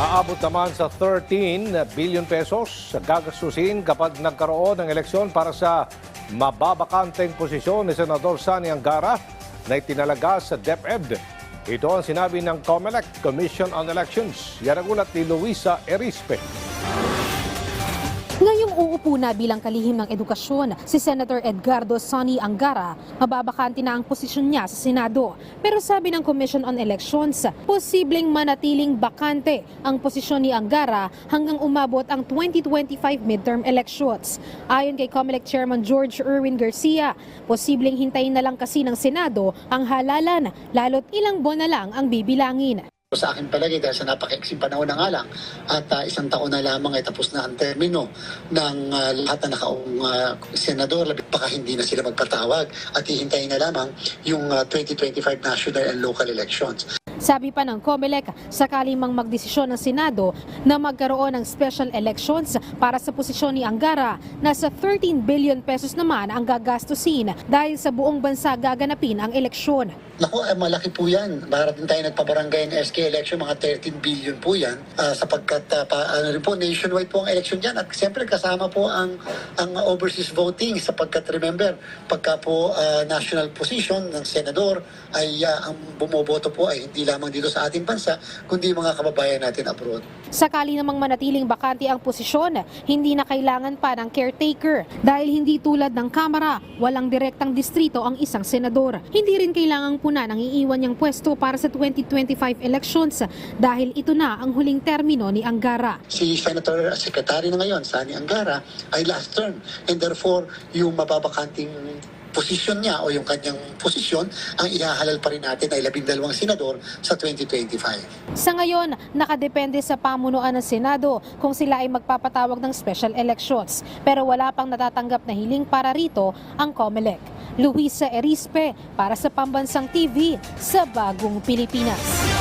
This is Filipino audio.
Aabot naman sa 13 billion pesos gagastusin kapag nagkaroon ng eleksyon para sa mababakanteng posisyon ni Senador Sani Angara na itinalaga sa DepEd. Ito ang sinabi ng COMELEC, Commission on Elections. Yan ang ulat ni Luisa Erispe. Ngayong uupo na bilang kalihim ng edukasyon si Senator Edgardo Sonny Angara, mababakante na ang posisyon niya sa Senado. Pero sabi ng Commission on Elections, posibleng manatiling bakante ang posisyon ni Angara hanggang umabot ang 2025 midterm elections. Ayon kay COMELEC Chairman George Erwin Garcia, posibleng hintayin na lang kasi ng Senado ang halalan, lalo't ilang buwan na lang ang bibilangin. Sa akin palagi dahil sa napakaiksing panahon na nga lang at ah, isang taon na lamang ay tapos na ang termino ng ah, lahat na nakaong uh, senador, labi- baka hindi na sila magpatawag at hihintayin na lamang yung ah, 2025 national and local elections. Sabi pa ng COMELEC, sakali mang magdesisyon ng Senado na magkaroon ng special elections para sa posisyon ni Angara, nasa 13 billion pesos naman ang gagastusin dahil sa buong bansa gaganapin ang eleksyon. Naku, eh, malaki po yan. Para din tayo nagpabarangay ng SK election, mga 13 billion po yan. ah, sapagkat ah, pa, ano rin po, nationwide po ang election dyan. At siyempre kasama po ang, ang overseas voting sapagkat remember, pagka po ah, national position ng senador ay ah, ang bumoboto po ay hindi lamang dito sa ating bansa, kundi mga kababayan natin abroad. Sakali namang manatiling bakante ang posisyon, hindi na kailangan pa ng caretaker dahil hindi tulad ng Kamara, walang direktang distrito ang isang senador. Hindi rin kailangang puna ng iiwan niyang pwesto para sa 2025 elections dahil ito na ang huling termino ni Angara. Si Senator Secretary na ngayon, Sani Angara, ay last term. And therefore, yung mababakanting posisyon niya o yung kanyang posisyon ang ihahalal pa rin natin ay labindalawang senador sa 2025. Sa ngayon, nakadepende sa pamunuan ng Senado kung sila ay magpapatawag ng special elections. Pero wala pang natatanggap na hiling para rito ang COMELEC. Luisa Erispe para sa Pambansang TV sa Bagong Pilipinas.